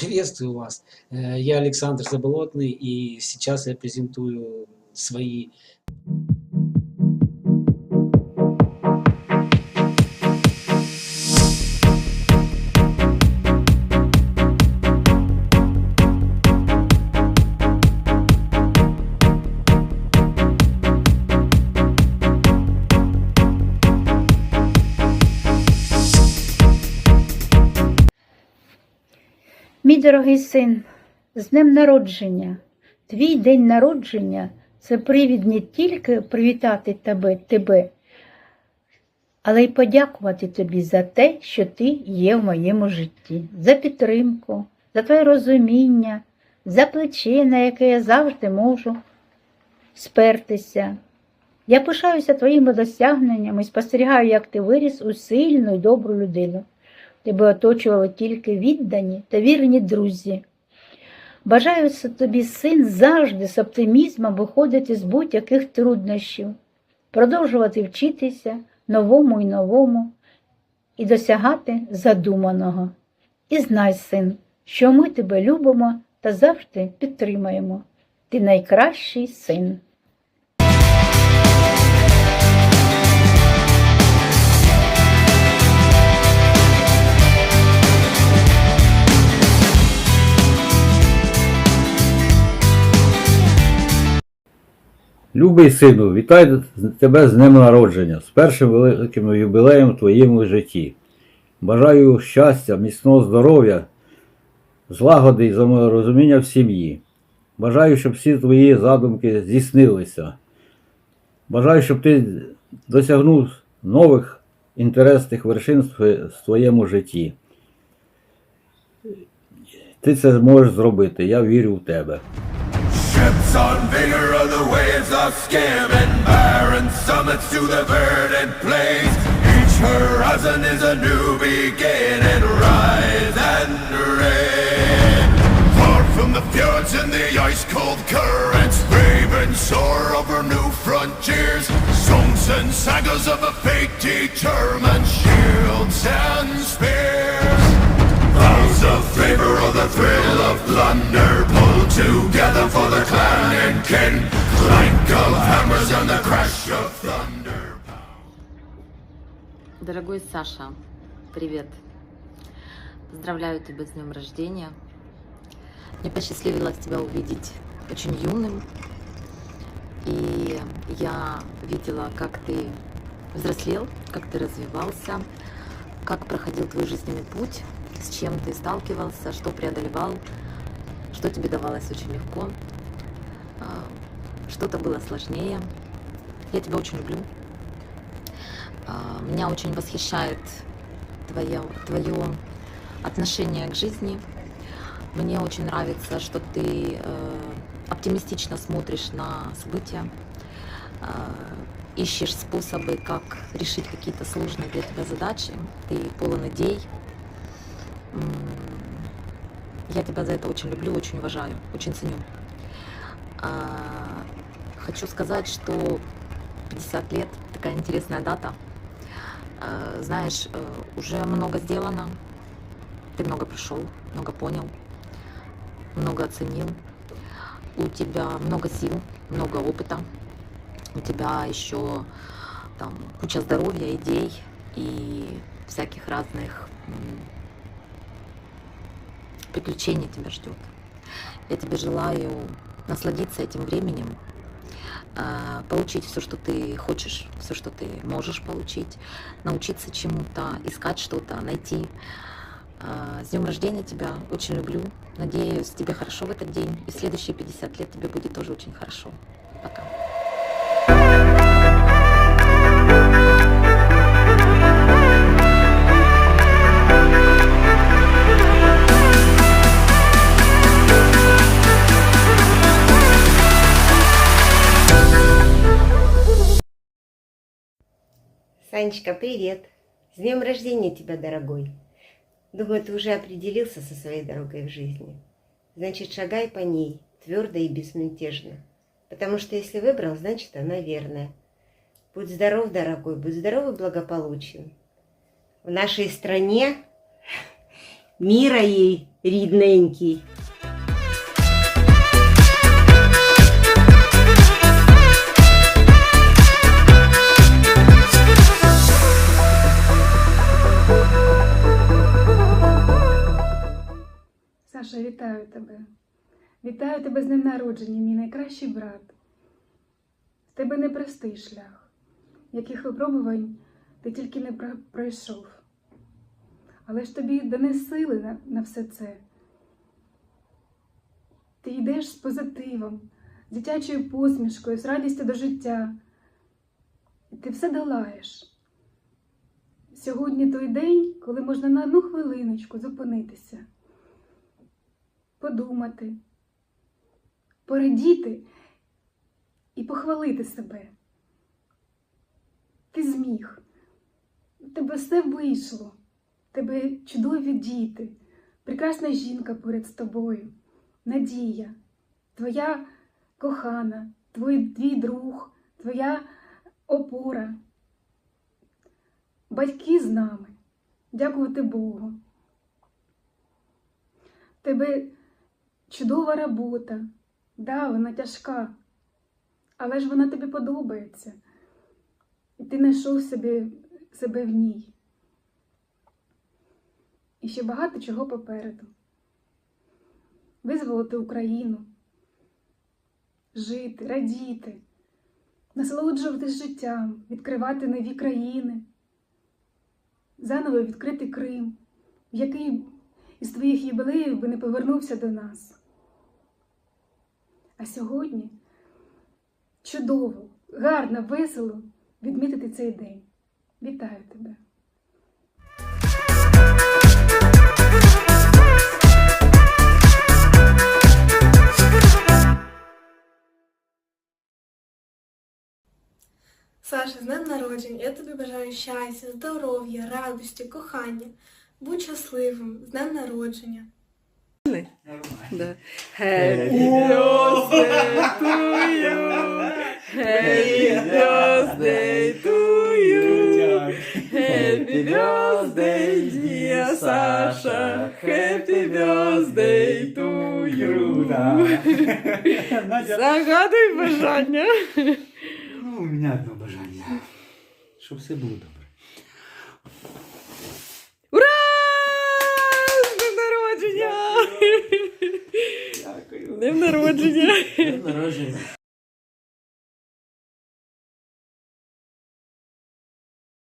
Приветствую вас. Э, Я Александр Заболотный, и сейчас я презентую свои Мій дорогий син, з днем народження. Твій день народження це привід не тільки привітати тебе, тебе, але й подякувати тобі за те, що ти є в моєму житті, за підтримку, за твоє розуміння, за плече, на яке я завжди можу спертися. Я пишаюся твоїми досягненнями і спостерігаю, як ти виріс у сильну і добру людину. Тебе оточували тільки віддані та вірні друзі. Бажаю тобі, син, завжди з оптимізмом виходити з будь-яких труднощів, продовжувати вчитися новому і новому і досягати задуманого. І знай, син, що ми тебе любимо та завжди підтримаємо. Ти найкращий син. Любий сину, вітаю тебе з днем народження, з першим великим юбілеєм в твоєму житті. Бажаю щастя, міцного здоров'я, злагоди і взаєморозуміння в сім'ї. Бажаю, щоб всі твої задумки здійснилися. Бажаю, щоб ти досягнув нових інтересних вершин в твоєму житті. Ти це зможеш зробити. Я вірю в тебе. On vigor of the waves of skim and barren summits to the verdant plains. Each horizon is a new beginning. Rise and reign. Far from the fjords and the ice cold currents, brave and soar over new frontiers. Songs and sagas of a fate determined, shields and spears. Vows of favor or the thrill of plunder Дорогой Саша, привет. Поздравляю тебя с днем рождения. Мне посчастливилось тебя увидеть очень юным. И я видела, как ты взрослел, как ты развивался, как проходил твой жизненный путь, с чем ты сталкивался, что преодолевал, что тебе давалось очень легко, а, что-то было сложнее. Я тебя очень люблю. А, Меня очень восхищает твое, твое отношение к жизни. Мне очень нравится, что ты э, оптимистично смотришь на события, э, ищешь способы, как решить какие-то сложные для тебя задачи. Ты полон идей. Я тебя за это очень люблю, очень уважаю, очень ценю. А, Хочу сказать, что 50 лет такая интересная дата. Э, Знаешь, э, уже много сделано, ты много прошел, много понял, много оценил. У тебя много сил, много опыта. У тебя еще там куча здоровья, идей и всяких разных приключений тебя ждет. Я тебе желаю насладиться этим временем, а, получить все, что ты хочешь, все, что ты можешь получить, научиться чему-то, искать что-то, найти. А, С днем рождения тебя, очень люблю. Надеюсь, тебе хорошо в этот день. И в следующие 50 лет тебе будет тоже очень хорошо. Пока. Санечка, привет! С днем рождения тебя, дорогой! Думаю, ты уже определился со своей дорогой в жизни. Значит, шагай по ней, твердо и безмятежно. Потому что если выбрал, значит, она верная. Будь здоров, дорогой, будь здоров и благополучен. В нашей стране Мира ей, рідненький. Саша, вітаю тебе. Вітаю тебе з днем народження, мій найкращий брат. В тебе непростий шлях, яких випробувань ти тільки не пройшов. Але ж тобі дане сили на, на все це. Ти йдеш з позитивом, з дитячою посмішкою, з радістю до життя. Ти все долаєш. Сьогодні той день, коли можна на одну хвилиночку зупинитися подумати, порадіти і похвалити себе. Ти зміг, У тебе все вийшло, тебе чудові діти, прекрасна жінка поряд з тобою, надія, твоя кохана, твій, твій друг, твоя опора. Батьки з нами, дякувати Богу. Тебе чудова робота. Да, вона тяжка, але ж вона тобі подобається. І ти знайшов собі, себе в ній. І ще багато чого попереду. Визволити Україну, жити, радіти, насолоджуватись життям, відкривати нові країни, заново відкрити Крим, в який із твоїх юбилеїв би не повернувся до нас. А сьогодні чудово, гарно, весело відмітити цей день. Вітаю тебе! Саша, з днем народження. Я тобі бажаю щастя, здоров'я, радості, кохання. Будь щасливим, з днем народження. Happy birthday, dear Sasha. Happy birthday to you. Загадуй бажання. Ну, у мене одне бажання. Щоб все було добре. Народження! Народження.